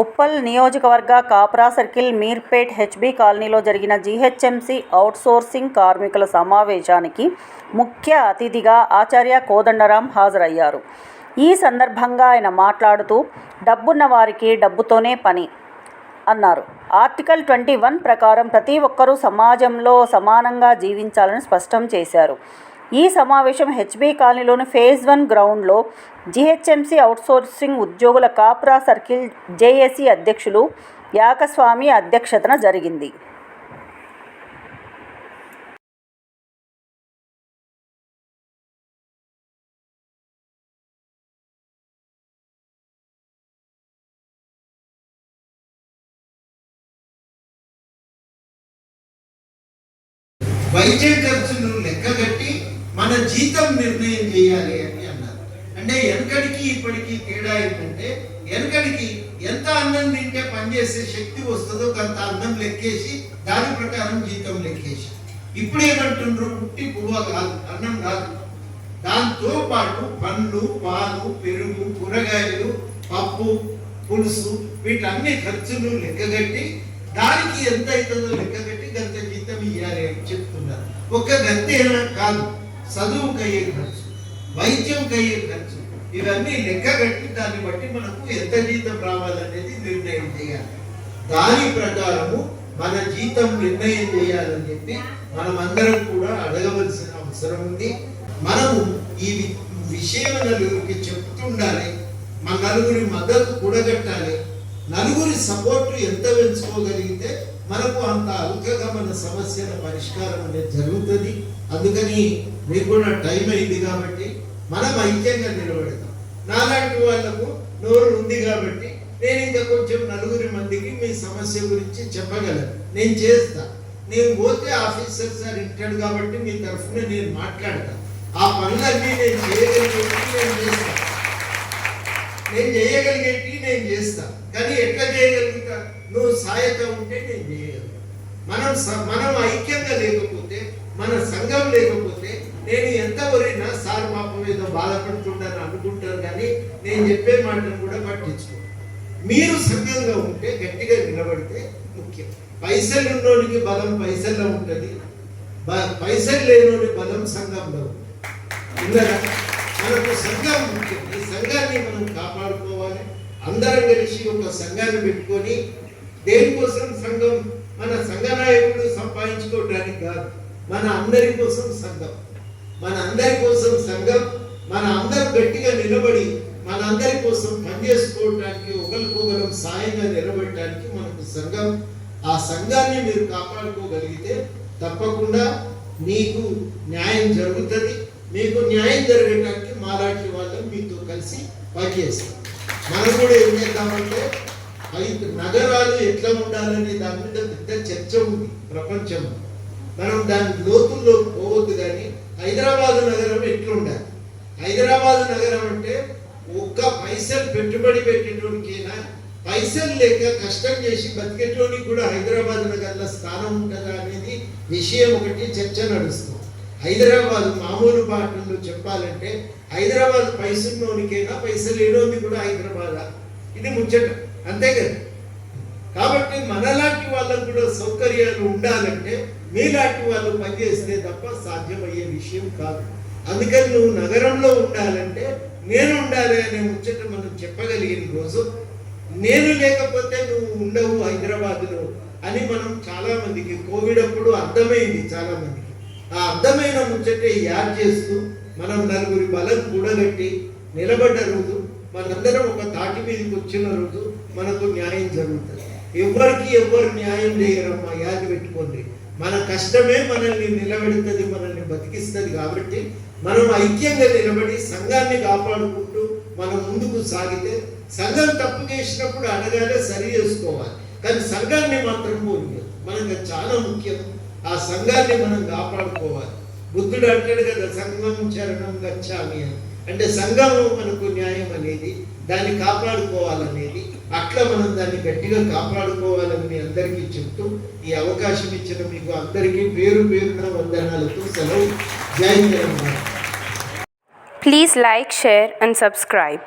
ఉప్పల్ నియోజకవర్గ Kapra circle Meerpet HB కాలనీలో జరిగిన జీహెచ్ఎంసీ అవుట్సోర్సింగ్ కార్మికుల సమావేశానికి ముఖ్య అతిథిగా ఆచార్య కోదండరాం హాజరయ్యారు. ఈ సందర్భంగా ఆయన మాట్లాడుతూ డబ్బున్న వారికి డబ్బుతోనే పని అన్నారు. ఆర్టికల్ ట్వంటీ వన్ ప్రకారం ప్రతి ఒక్కరూ సమాజంలో సమానంగా జీవించాలని స్పష్టం చేశారు. ఈ సమావేశం హెచ్బీ కాలనీలోని ఫేజ్ వన్ గ్రౌండ్లో జీహెచ్ఎంసీ అవుట్సోర్సింగ్ ఉద్యోగుల కాప్రా సర్కిల్ జేఏసీ అధ్యక్షులు యాకస్వామి అధ్యక్షతన జరిగింది. వైద్యం ఖర్చులు మన జీతం నిర్ణయం చేయాలి అని అన్నారు. అంటే వెనకడికి ఇప్పటికి తేడా ఏంటంటే వెనకడికి ఎంత అన్నం తింటే పనిచేసే శక్తి వస్తుందో కొంత అన్నం లెక్కేసి దాని ప్రకారం జీతం లెక్కేసి. ఇప్పుడు ఏమంటుండ్రు? పుట్టి పువ్వ కాదు అన్నం కాదు. దాంతో పాటు పండ్లు పాలు పెరుగు కూరగాయలు పప్పు పులుసు వీటన్ని ఖర్చులు లెక్కగట్టి దానికి ఎంత అవుతుందో లెక్కగట్టి గంత జీతం ఇవ్వాలి అని చెప్తున్నారు. ఒక గంతేనా? కాదు. చదువుకు అయ్యే ఖర్చు వైద్యంకి అయ్యే ఖర్చు ఇవన్నీ లెక్కగట్టి దాన్ని బట్టి మనకు ఎంత జీతం రావాలనేది నిర్ణయం చేయాలి. దాని ప్రకారము మన జీతం నిర్ణయం చేయాలని చెప్పి మనం అందరం కూడా అడగవలసిన అవసరం ఉంది. మనము ఈ విషయం నలుగురికి చెప్తుండాలి మన నలుగురి మద్దతు కూడగట్టాలి. నలుగురి సపోర్ట్ ఎంత పెంచుకోగలిగితే మనకు అంత అల్కగా మన సమస్యల పరిష్కారం అనేది జరుగుతుంది. అందుకని మీకు కూడా టైం అయింది కాబట్టి మనం ఐక్యంగా నిలబడతాం. నాలాంటి వాళ్ళకు నోరు ఉంది కాబట్టి నేను ఇంకా కొంచెం నలుగురి మందికి మీ సమస్య గురించి చెప్పగలను. నేను చేస్తా. నేను పోతే ఆఫీసర్ సార్ ఇచ్చాడు కాబట్టి మీ తరఫున నేను మాట్లాడతా. ఆ పనులన్నీ నేను చేయగలిగేటి నేను చేస్తా. నేను చేయగలిగేటి నేను చేస్తా. కానీ ఎట్లా చేయగలుగుతా? నువ్వు సాయత ఉంటే నేను చేయగలను. మనం మనం ఐక్యంగా లేకపోతే మన సంఘం లేకపోతే నేను ఎంత వరైనా సార్ పాపం ఏదో బాధపడుతుంటాను అనుకుంటాను కానీ నేను చెప్పే మాటను కూడా పట్టించుకో మీరు సంఘంగా ఉంటే గట్టిగా నిలబడితే ముఖ్యం. పైసలు ఉన్నోనికి బలం పైసల్లో ఉంటుంది. పైసలు లేనోని బలం సంఘంలో ఉంటుంది. మనకు సంఘం ముఖ్యం. ఈ సంఘాన్ని మనం కాపాడుకోవాలి. అందరం కలిసి ఒక సంఘాన్ని పెట్టుకొని దేనికోసం సంఘం మన సంఘ నాయకుడు సంపాదించుకోవడానికి కాదు. మన అందరి కోసం సంఘం. మన అందరి కోసం సంఘం మన అందరం గట్టిగా నిలబడి మన అందరి కోసం పనిచేసుకోవడానికి ఒకరికొకరం సాయంగా నిలబడటానికి మనకు సంఘం. ఆ సంఘాన్ని మీరు కాపాడుకోగలిగితే తప్పకుండా మీకు న్యాయం జరుగుతుంది. మీకు న్యాయం జరగడానికి మాలాంటి వాళ్ళం మీతో కలిసి పనిచేస్తాం. మనం కూడా ఏం చేద్దామంటే నగరాలు ఎట్లా ఉండాలనే దాని మీద పెద్ద చర్చ ఉంది ప్రపంచంలో. మనం దాని లోతుల్లో పోవద్దు కానీ హైదరాబాద్ నగరం ఎట్లుండాలి? హైదరాబాద్ నగరం అంటే ఒక్క పైసలు పెట్టుబడి పెట్టేటోనికైనా పైసలు లేక కష్టం చేసి బతికేటోనికి కూడా హైదరాబాద్ నగరంలో స్థానం ఉంటుందా అనేది విషయం ఒకటి చర్చ నడుస్తుంది. హైదరాబాద్ మామూలు పాటల్లో చెప్పాలంటే హైదరాబాద్ పైసల్లోనికైనా పైసలు లేనోది కూడా హైదరాబాద్ ఇది ముచ్చట. అంతే కదా? కాబట్టి మనలాంటి వాళ్ళకు కూడా సౌకర్యాలు ఉండాలంటే మీలాంటి వాళ్ళు పనిచేస్తే తప్ప సాధ్యమయ్యే విషయం కాదు. అందుకని నువ్వు నగరంలో ఉండాలంటే నేను ఉండాలి అనే ముచ్చట మనం చెప్పగలిగిన రోజు నేను లేకపోతే నువ్వు ఉండవు హైదరాబాద్లో అని మనం చాలామందికి కోవిడ్ అప్పుడు అర్థమైంది చాలామందికి. ఆ అర్థమైన ముచ్చటే యాడ్ చేస్తూ మనం నలుగురి బలం కూడగట్టి నిలబడ్డ రోజు మనందరం ఒక తాటి మీదకి వచ్చిన రోజు మనకు న్యాయం జరుగుతుంది. ఎవరికి ఎవరు న్యాయం చేయరమ్మా యాది పెట్టుకోండి. మన కష్టమే మనల్ని నిలబెడుతుంది మనల్ని బతికిస్తుంది కాబట్టి మనం ఐక్యంగా నిలబడి సంఘాన్ని కాపాడుకుంటూ మనం ముందుకు సాగితే సంఘం తప్పు చేసినప్పుడు అనగానే సరి చేసుకోవాలి. కానీ సంఘాన్ని మాత్రం పోనీయదు మనకు చాలా ముఖ్యం. ఆ సంఘాన్ని మనం కాపాడుకోవాలి. బుద్ధుడు అంటాడు కదా సంఘం చరణం గచ్చామి అని. అంటే సంఘము మనకు న్యాయం అనేది దాన్ని కాపాడుకోవాలనేది అట్లా మనం దాన్ని గట్టిగా కాపాడుకోవాలని మీ అందరికీ చెప్తూ ఈ అవకాశం ఇచ్చిన మీకు అందరికీ పేరు పేరున వందనాలతో సెలవు. Jai Telangana please like share and subscribe